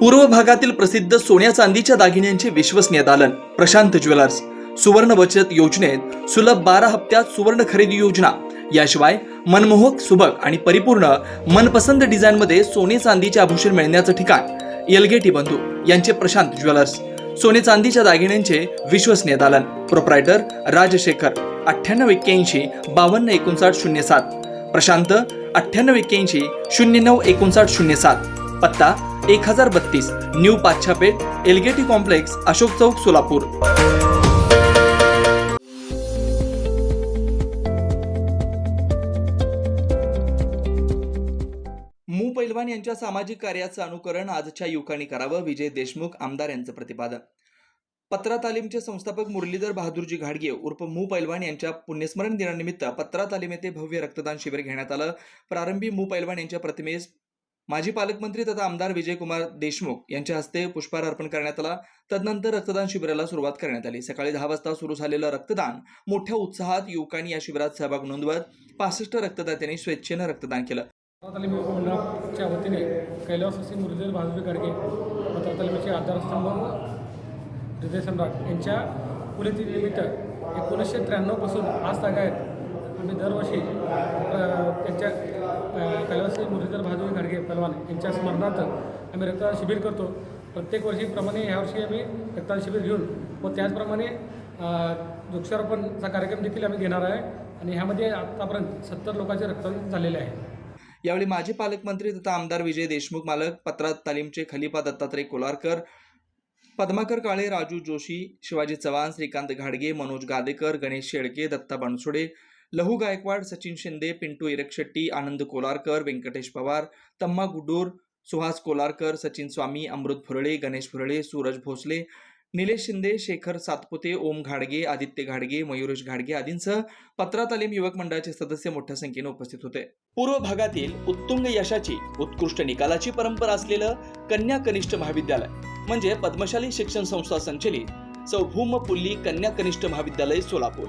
पूर्व भागातील प्रसिद्ध सोन्या चांदीच्या दागिन्यांचे विश्वसनीय दालन प्रशांत ज्वेलर्स सुवर्ण बचत योजनेत सुलभ बारा हप्त्यात सुवर्ण खरेदी योजना. याशिवाय मनमोहक सुबक आणि परिपूर्ण मनपसंत डिझाईनमध्ये सोने चांदीचे आभूषण मिळण्याचं ठिकाण यलगेटी बंधू यांचे प्रशांत ज्वेलर्स. सोने चांदीच्या दागिन्यांचे विश्वसनीय दालन प्रोप्रायटर राजशेखर अठ्ठ्याण्णव एक्क्याऐंशी बावन्न एकोणसाठ शून्य सात. प्रशांत अठ्ठ्याण्णव एक्क्याऐंशी शून्य नऊ एकोणसाठ शून्य सात. पत्ता एक हजार बत्तीस न्यू पाच्छापेठ एलगेटी कॉम्प्लेक्स अशोक चौक सोलापूर. मू पैलवान यांच्या सामाजिक कार्याचं अनुकरण आजच्या युवकांनी करावं विजय देशमुख आमदार यांचं प्रतिपादन. पत्रा तालीमचे संस्थापक मुरलीधर बहादूरजी घाडगे उर्फ मू पैलवान यांच्या पुण्यस्मरण दिनानिमित्त पत्रा तालीम येथे भव्य रक्तदान शिबिर घेण्यात आलं. प्रारंभी मू पैलवान यांच्या प्रतिमेस माजी पालकमंत्री तथा आमदार विजयकुमार देशमुख यांच्या हस्ते पुष्पहार अर्पण करण्यात आला. तदनंतर रक्तदान शिबिराला सुरुवात करण्यात आली. सकाळी दहा वाजता सुरू झालेलं रक्तदान मोठ्या उत्साहात युवकांनी या शिबिरात सहभाग नोंदवत पासष्ट रक्तदात्यांनी स्वेच्छेनं रक्तदान केलं. मंडळाच्या वतीने कैलासवासी मुरलीधर भाजपे गाडगे पत्र तालिमेचे आधारस्तंभ हृदय सम्राट यांच्या पुण्यतिथीनिमित्त एकोणीसशे त्र्याण्णवपासून आज तागायत. आम्ही दरवर्षी मुरलीधर बहादूर गाडगे पलवान यांच्या स्मरणार्थ आम्ही रक्तदान शिबिर करतो. प्रत्येक वर्षीप्रमाणे ह्यावर्षी आम्ही रक्तदान शिबिर घेऊन व त्याचप्रमाणे वृक्षारोपणचा कार्यक्रम देखील आम्ही घेणार आहे आणि ह्यामध्ये आतापर्यंत सत्तर लोकांचे रक्तदान झालेले आहे. यावेळी माजी पालकमंत्री तथा आमदार विजय देशमुख मालक पत्रात तालीमचे खलिफा दत्तात्रय कोलारकर पद्माकर काळे राजू जोशी शिवाजी चव्हाण श्रीकांत घाडगे मनोज गादेकर गणेश शेळके दत्ता बनसोडे लहू गायकवाड सचिन शिंदे पिंटू इरकशेट्टी आनंद कोलारकर व्यंकटेश पवार तम्मा गुडूर सुहास कोलारकर सचिन स्वामी अमृत फुरळे गणेश फुरळे सूरज भोसले निलेश शिंदे शेखर सातपुते ओम घाडगे आदित्य घाडगे मयुरेश घाडगे आदींसह पत्रा तालीम युवक मंडळाचे सदस्य मोठ्या संख्येने उपस्थित होते. पूर्व भागातील उत्तुंग यशाची उत्कृष्ट निकालाची परंपरा असलेलं कन्या कनिष्ठ महाविद्यालय म्हणजे पद्मशाली शिक्षण संस्था संचलित सौभूम पुल्ली कन्या कनिष्ठ महाविद्यालय सोलापूर.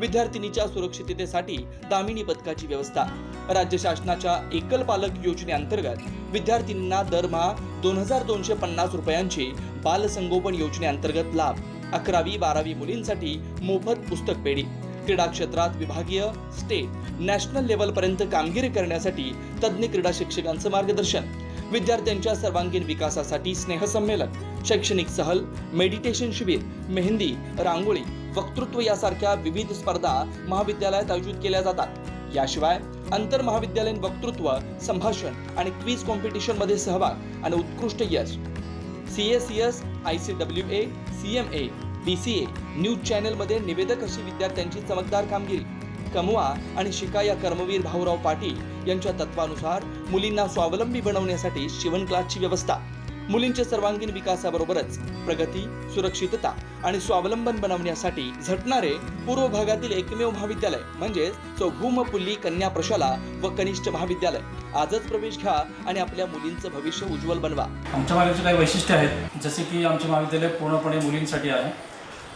विद्यार्थिनीच्या सुरक्षिततेसाठी दामिनी पथकाची व्यवस्था. राज्य शासनाच्या एकल पालक योजनेअंतर्गत विद्यार्थिनींना दरमहा दोन हजार दोनशे पन्नास रुपयांची बालसंगोपन योजनेअंतर्गत लाभ. अकरावी बारावी मुलींसाठी मोफत पुस्तक पेढी. क्रीडा क्षेत्रात विभागीय स्टेट नॅशनल लेवलपर्यंत कामगिरी करण्यासाठी तज्ज्ञ क्रीडा शिक्षकांचं मार्गदर्शन. विद्यार्थ्यांच्या सर्वांगीण विकासासाठी स्नेहसंमेलन शैक्षणिक सहल मेडिटेशन शिबिर मेहंदी रांगोळी वक्तृत्व यासारख्या विविध स्पर्धा महाविद्यालयात आयोजित केल्या जातात. याशिवाय आंतर महाविद्यालयीन वक्तृत्व संभाषण आणि क्विज कॉम्पिटिशनमध्ये सहभाग आणि उत्कृष्ट यश. C S C S I C W A C M A B C A news चॅनलमध्ये निवेदक अशी विद्यार्थ्यांची चमकदार कामगिरी. कमवा आणि शिका या कर्मवीर भाऊराव पाटील यांच्या तत्वानुसार मुलींना स्वावलंबी बनवण्यासाठी शिवण क्लासची व्यवस्था. मुलींच्या सर्वांगीण विकासाबरोबरच प्रगती सुरक्षितता आणि स्वावलंबन बनवण्यासाठी झटणारे पूर्व भागातील एकमेव महाविद्यालय म्हणजेच चौभूमपुल्ली कन्या प्रशाला व कनिष्ठ महाविद्यालय. आजच प्रवेश घ्या आणि आपल्या मुलींचं भविष्य उज्ज्वल बनवा. आमच्या महाविद्यालयाचे काही वैशिष्ट्य आहेत. जसे की आमचे महाविद्यालय पूर्णपणे मुलींसाठी आहे.